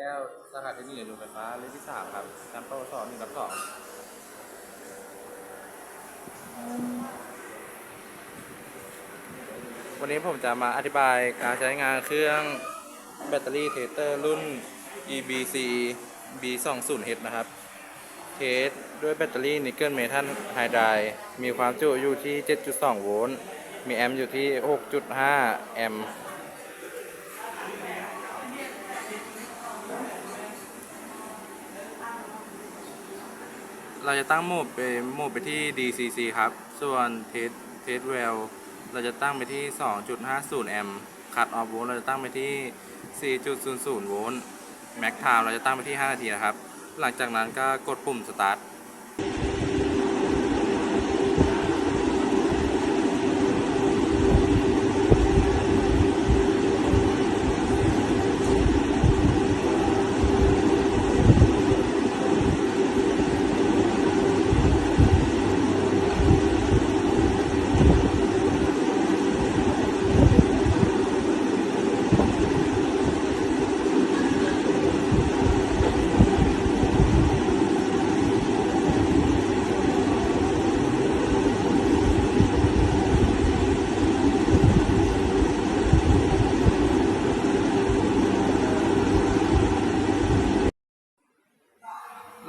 ก้วสาขาเทคนิคยานยนต์ไฟฟ้าเลขที่สามครับชั้นปวสหนึ่งกับสองวันนี้ผมจะมาอธิบายการใช้งานเครื่องแบตเตอรี่เทสเตอร์รุ่น EBC B20H นะครับ เทสด้วยแบตเตอรี่นิกเกิลเมทัลไฮไดร์มีความจุอยู่ที่ 7.2 โวลต์ มีแอมป์อยู่ที่ 6.5 แอมป์ เราจะตั้งโหมดไปโหมดไปที่ DCC ครับ ส่วนเทสเทสเวลเราจะตั้งไปที่ 2.50 แอมป์คัดออฟโวลต์เราจะตั้งไปที่ 4.00 โวลต์แม็กไทม์เราจะตั้งไปที่ 5 นาทีนะครับ หลังจากนั้นก็กดปุ่ม start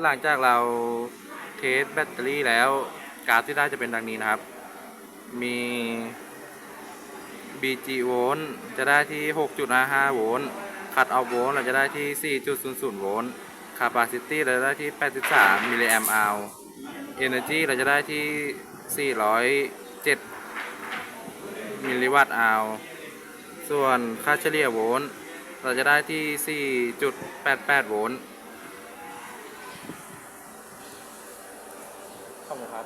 หลังจากเราเทสแบตเตอรี่แล้วกราฟที่ได้จะเป็นดังนี้นะครับ มี BG โวลต์จะได้ที่ 6.55 โวลต์คัดเอาโวลต์เราจะได้ที่ 4.00 โวลต์ Capacity เราจะได้ที่ 83 มิลลิแอมป์อาว Energy เราจะได้ที่ 407 มิลลิวัตต์อาวส่วนค่าเฉลี่ยโวลต์เราจะได้ที่ 4.88 โวลต์ ขอบคุณครับ